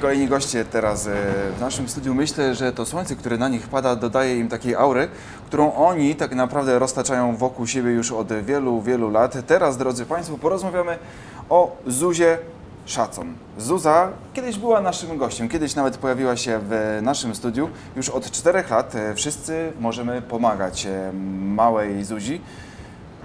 kolejni goście teraz e, w naszym studiu. Myślę, że to słońce, które na nich pada, dodaje im takiej aury, którą oni tak naprawdę roztaczają wokół siebie już od wielu, wielu lat. Teraz, drodzy Państwo, porozmawiamy o Zuzie Szacon. Zuza kiedyś była naszym gościem, kiedyś nawet pojawiła się w naszym studiu. Już od czterech lat e, wszyscy możemy pomagać e, małej Zuzi.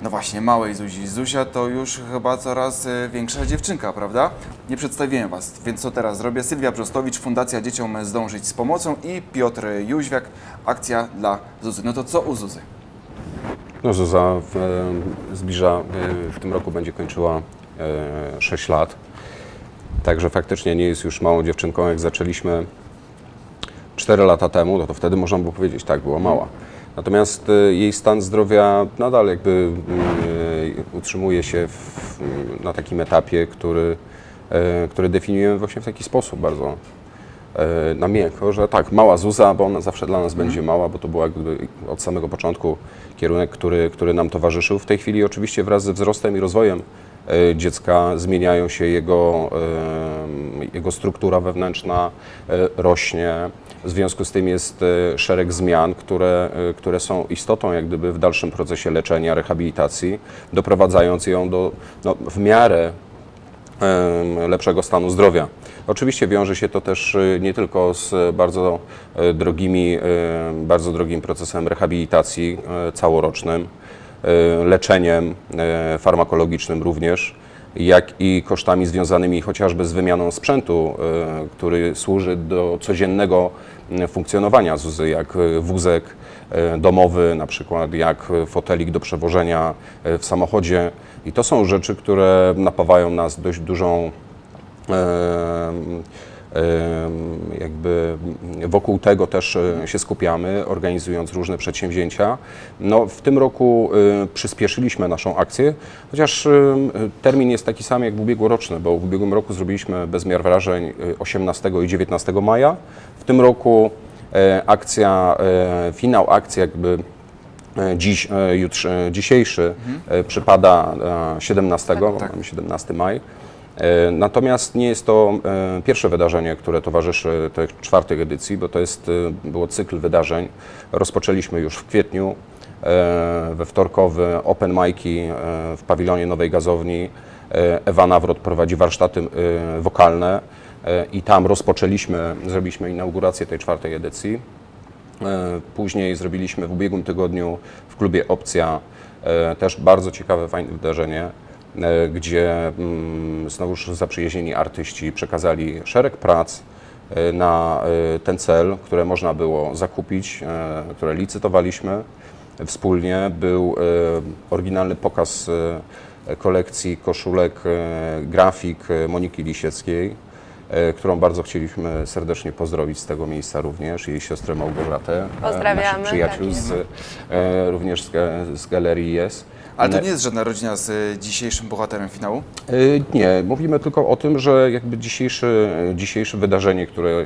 No właśnie, małej Zuzi. Zuzia to już chyba coraz e, większa dziewczynka, prawda? Nie przedstawiłem Was, więc co teraz zrobię? Sylwia Brzostowicz, Fundacja Dzieciom Zdążyć z Pomocą i Piotr Jóźwiak, akcja dla Zuzy. No to co u Zuzy? No Zuza w, e, zbliża, e, w tym roku będzie kończyła e, 6 lat. Także faktycznie nie jest już małą dziewczynką, jak zaczęliśmy 4 lata temu, no to wtedy można było powiedzieć, tak, była mała. Natomiast e, jej stan zdrowia nadal jakby mm, e, utrzymuje się w, na takim etapie, który, który definiujemy właśnie w taki sposób bardzo na miękko, że tak, mała Zuza, bo ona zawsze dla nas będzie mała, bo to był jakby od samego początku kierunek, który, który nam towarzyszył. W tej chwili oczywiście wraz ze wzrostem i rozwojem dziecka zmieniają się jego, jego struktura wewnętrzna, rośnie. W związku z tym jest e, szereg zmian, które, e, które są istotą jak gdyby w dalszym procesie leczenia, rehabilitacji, doprowadzając ją do no, w miarę lepszego stanu zdrowia. Oczywiście wiąże się to też y, nie tylko z bardzo e, drogimi, e, bardzo drogim procesem rehabilitacji e, całorocznym, e, leczeniem e, farmakologicznym również, jak i kosztami związanymi chociażby z wymianą sprzętu, e, który służy do codziennego funkcjonowania ZUZY, jak e, wózek e, domowy, na przykład jak fotelik do przewożenia w samochodzie. I to są rzeczy, które napawają nas dość dużą jakby wokół tego też e, się skupiamy, organizując różne przedsięwzięcia. No, w tym roku e, przyspieszyliśmy naszą akcję, chociaż e, termin jest taki sam jak w ubiegłoroczny, bo w ubiegłym roku zrobiliśmy bezmiar wrażeń e, 18 i 19 maja. W tym roku e, akcja, e, finał akcji jakby e, Dziś, e, jutr, e, dzisiejszy e, przypada e, 17, bo tak. mamy 17 maj. E, Natomiast nie jest to e, pierwsze wydarzenie, które towarzyszy tej czwartej edycji, bo to jest, e, było cykl wydarzeń. Rozpoczęliśmy już w kwietniu we wtorkowy open mic'i w pawilonie Nowej Gazowni. Ewa Nawrot prowadzi warsztaty wokalne i tam rozpoczęliśmy, zrobiliśmy inaugurację tej czwartej edycji. Później zrobiliśmy w ubiegłym tygodniu w klubie Opcja też bardzo ciekawe, fajne wydarzenie, gdzie mm, znowuż zaprzyjaźnieni artyści przekazali szereg prac e, na e, ten cel, które można było zakupić, e, które licytowaliśmy wspólnie. Był e, oryginalny pokaz e, kolekcji koszulek, e, grafik e, Moniki Lisieckiej e, którą bardzo chcieliśmy serdecznie pozdrowić z tego miejsca również, jej siostrę Małgorzatę, e, Pozdrawiamy, naszych przyjaciół tak z, e, również z, z galerii jest. Ale to nie jest żadna rodzina z e, dzisiejszym bohaterem finału? E, Nie, mówimy tylko o tym, że jakby dzisiejszy, dzisiejsze wydarzenie, które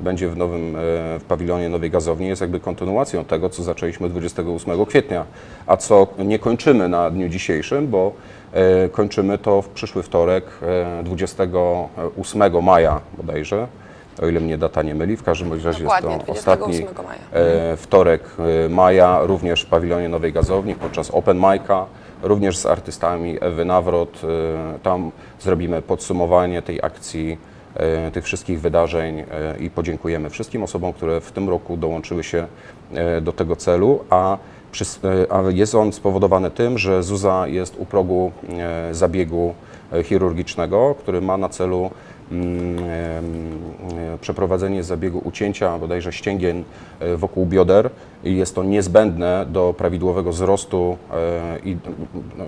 będzie w nowym, e, w pawilonie Nowej Gazowni jest jakby kontynuacją tego, co zaczęliśmy 28 kwietnia, a co nie kończymy na dniu dzisiejszym, bo e, kończymy to w przyszły wtorek, e, 28 maja bodajże, o ile mnie data nie myli, w każdym razie Dokładnie, jest to ostatni 28 maja. e, wtorek e, maja, również w pawilonie Nowej Gazowni podczas Open Mic'a, również z artystami Ewy Nawrot. e, Tam zrobimy podsumowanie tej akcji, e, tych wszystkich wydarzeń e, i podziękujemy wszystkim osobom, które w tym roku dołączyły się e, do tego celu, a, przys- e, jest on spowodowany tym, że Zuza jest u progu e, zabiegu e, chirurgicznego, który ma na celu przeprowadzenie zabiegu ucięcia bodajże ścięgien e, wokół bioder i jest to niezbędne do prawidłowego wzrostu e, i no,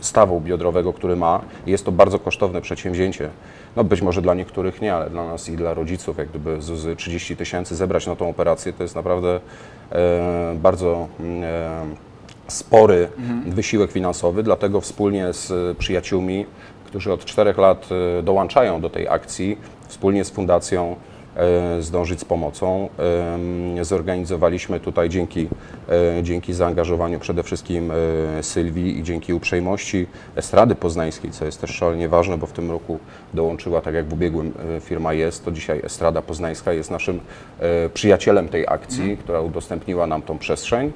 stawu biodrowego, który ma. Jest to bardzo kosztowne przedsięwzięcie. No być może dla niektórych nie, ale dla nas i dla rodziców, jak gdyby z 30 tysięcy zebrać na tą operację, to jest naprawdę e, bardzo mm, spory wysiłek finansowy, dlatego wspólnie z przyjaciółmi, którzy od czterech lat e, dołączają do tej akcji, wspólnie z fundacją zdążyć z pomocą. Em, Zorganizowaliśmy tutaj dzięki, e, dzięki zaangażowaniu przede wszystkim e, Sylwii i dzięki uprzejmości Estrady Poznańskiej, co jest też szalenie ważne, bo w tym roku dołączyła, tak jak w ubiegłym e, firma jest, to dzisiaj Estrada Poznańska jest naszym e, przyjacielem tej akcji, która udostępniła nam tą przestrzeń.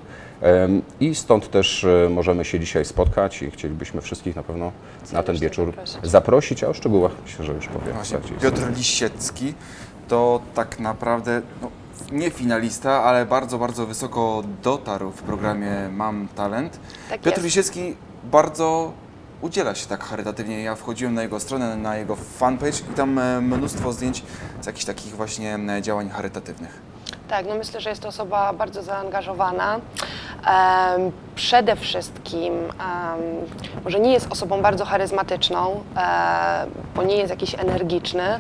I stąd też e, możemy się dzisiaj spotkać i chcielibyśmy wszystkich na pewno na ten wieczór zaprosić. a o szczegółach myślę, że już powiem. Piotr Lisiecki to tak naprawdę no, nie finalista, ale bardzo, bardzo wysoko dotarł w programie Mam Talent. Tak Piotr jest. Lisiecki bardzo udziela się tak charytatywnie. Ja wchodziłem na jego stronę, na jego fanpage i tam e, mnóstwo zdjęć z jakichś takich właśnie e, działań charytatywnych. Tak, no myślę, że jest to osoba bardzo zaangażowana. Em, przede wszystkim może nie jest osobą bardzo charyzmatyczną, e, bo nie jest jakiś energiczny, e,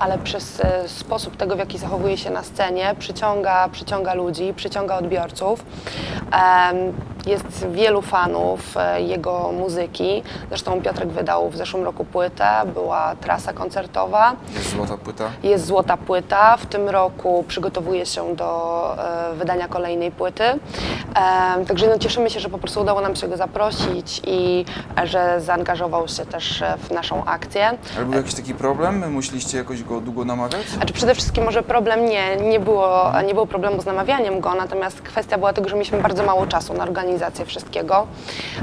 ale przez e, sposób tego, w jaki zachowuje się na scenie, przyciąga, przyciąga ludzi, przyciąga odbiorców. Jest wielu fanów e, jego muzyki. Zresztą Piotrek wydał w zeszłym roku płytę, była trasa koncertowa. Jest złota płyta. Jest złota płyta. W tym roku przygotowuje się do e, wydania kolejnej płyty. E, także no, cieszymy się, że po prostu udało nam się go zaprosić i że zaangażował się też w naszą akcję. Ale był jakiś taki problem? Musieliście jakoś go długo namawiać? Znaczy przede wszystkim może problem nie, nie było, nie było problemu z namawianiem go, natomiast kwestia była tego, że mieliśmy bardzo mało czasu na organizację wszystkiego.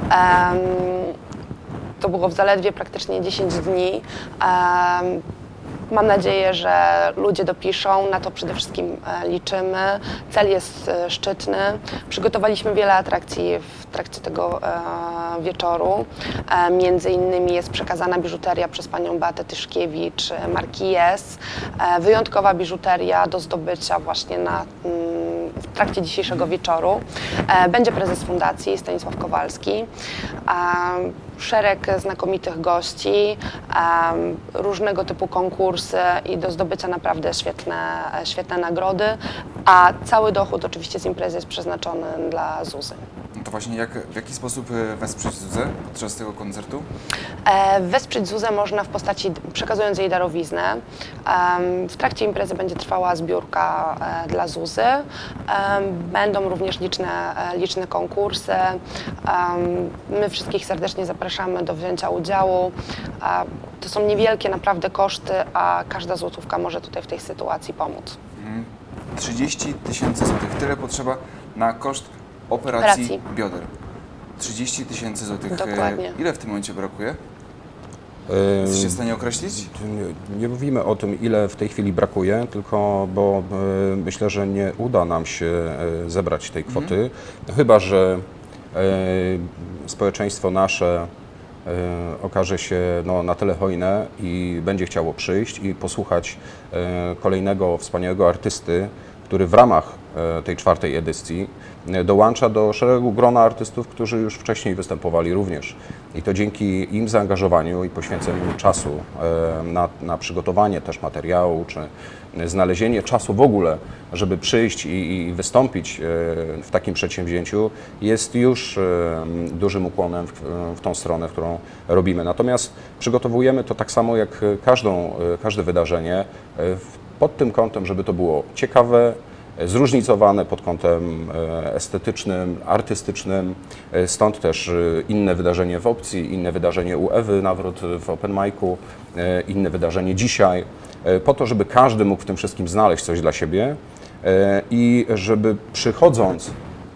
Em, to było w zaledwie praktycznie 10 dni. Em, Mam nadzieję, że ludzie dopiszą, na to przede wszystkim e, liczymy. Cel jest e, szczytny. Przygotowaliśmy wiele atrakcji w trakcie tego e, wieczoru. Między innymi jest przekazana biżuteria przez panią Beatę Tyszkiewicz, marki Yes. Wyjątkowa biżuteria do zdobycia właśnie na mm, w trakcie dzisiejszego wieczoru. E, Będzie prezes fundacji Stanisław Kowalski, e, szereg znakomitych gości, e, różnego typu konkursy i do zdobycia naprawdę świetne, świetne nagrody, a cały dochód oczywiście z imprezy jest przeznaczony dla Zuzy. To właśnie jak, w jaki sposób e, wesprzeć Zuzę podczas tego koncertu? E, Wesprzeć Zuzę można w postaci przekazując jej darowiznę. W trakcie imprezy będzie trwała zbiórka e, dla Zuzy. Będą również liczne, liczne konkursy. My wszystkich serdecznie zapraszamy do wzięcia udziału. To są niewielkie naprawdę koszty, a każda złotówka może tutaj w tej sytuacji pomóc. 30 tysięcy złotych. Tyle potrzeba na koszt operacji, Operacji. bioder. 30 tysięcy złotych. E, Dokładnie. Ile w tym momencie brakuje? Jesteście w stanie określić? Nie, nie mówimy o tym, ile w tej chwili brakuje, tylko bo e, myślę, że nie uda nam się e, zebrać tej kwoty, chyba że e, społeczeństwo nasze e, okaże się no, na tyle hojne i będzie chciało przyjść i posłuchać e, kolejnego wspaniałego artysty, który w ramach e, tej czwartej edycji e, dołącza do szeregu grona artystów, którzy już wcześniej występowali również. I to dzięki im zaangażowaniu i poświęceniu czasu e, na, na przygotowanie też materiału, czy znalezienie czasu w ogóle, żeby przyjść i, i wystąpić w takim przedsięwzięciu, jest już dużym ukłonem w, w tą stronę, którą robimy. Natomiast przygotowujemy to tak samo jak każdą, każde wydarzenie w- pod tym kątem, żeby to było ciekawe, e, zróżnicowane pod kątem e, estetycznym, artystycznym. E, Stąd też inne wydarzenie w opcji, inne wydarzenie u Ewy, nawrót w open micu, inne wydarzenie dzisiaj, po to, żeby każdy mógł w tym wszystkim znaleźć coś dla siebie i żeby przychodząc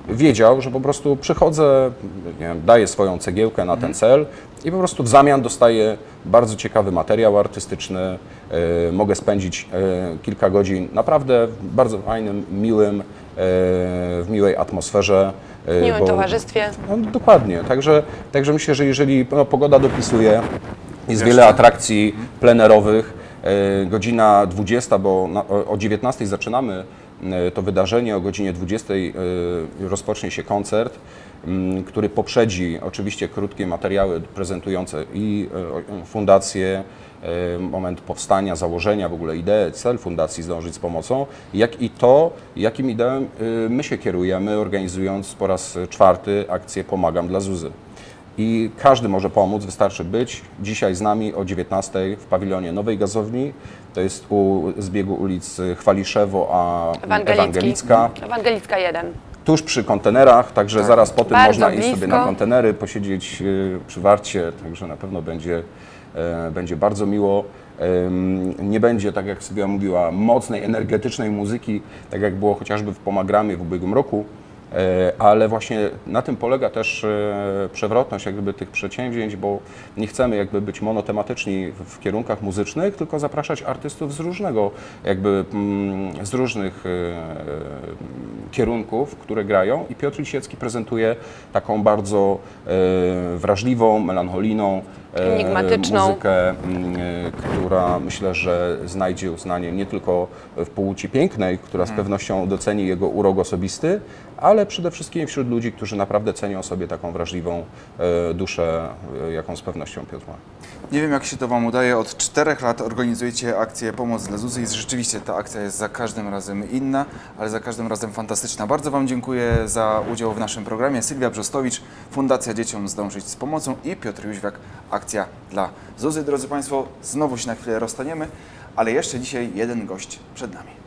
wiedział, że po prostu przychodzę, nie wiem, daję swoją cegiełkę na ten cel i po prostu w zamian dostaję bardzo ciekawy materiał artystyczny. e, mogę spędzić e, kilka godzin naprawdę w bardzo fajnym, miłym, e, w miłej atmosferze. W miłym bo- towarzystwie. no, dokładnie. Także, także myślę, że jeżeli no, pogoda dopisuje, jest wiele atrakcji plenerowych, godzina 20, bo na, o, o 19 zaczynamy to wydarzenie, o godzinie 20 e, rozpocznie się koncert, m, który poprzedzi oczywiście krótkie materiały prezentujące i e, fundację, e, moment powstania, założenia, w ogóle ideę, cel fundacji Zdążyć z Pomocą, jak i to, jakim ideą my się kierujemy, organizując po raz czwarty akcję Pomagam dla Zuzy. I każdy może pomóc, wystarczy być dzisiaj z nami o 19 w pawilonie Nowej Gazowni. To jest u zbiegu ulic Chwaliszewo a Ewangelicki. Ewangelicka. Ewangelicka 1. Tuż przy kontenerach, także zaraz po tym Bardzo można iść sobie blisko. na kontenery, posiedzieć y, przy warcie, także na pewno będzie, e, będzie bardzo miło. Nie będzie, tak jak Sylwia mówiła, mocnej, energetycznej muzyki, tak jak było chociażby w Pomagramie w ubiegłym roku, ale właśnie na tym polega też e, przewrotność jakby tych przedsięwzięć, bo nie chcemy jakby być monotematyczni w- kierunkach muzycznych, tylko zapraszać artystów z różnego, jakby mm, z różnych e, kierunków, które grają i Piotr Lisiecki prezentuje taką bardzo e, wrażliwą, melancholijną e, Enigmatyczną. muzykę, mm, e, która myślę, że znajdzie uznanie nie tylko w płci pięknej, która z pewnością doceni jego urok osobisty, ale przede wszystkim wśród ludzi, którzy naprawdę cenią sobie taką wrażliwą e, duszę, e, jaką z pewnością Piotr ma. Nie wiem, jak się to Wam udaje. Od czterech lat organizujecie akcję Pomoc dla Zuzy i rzeczywiście ta akcja jest za każdym razem inna, ale za każdym razem fantastyczna. Bardzo Wam dziękuję za udział w naszym programie. Sylwia Brzostowicz, Fundacja Dzieciom Zdążyć z Pomocą i Piotr Jóźwiak, akcja dla Zuzy. Drodzy Państwo, znowu się na chwilę rozstaniemy, ale jeszcze dzisiaj jeden gość przed nami.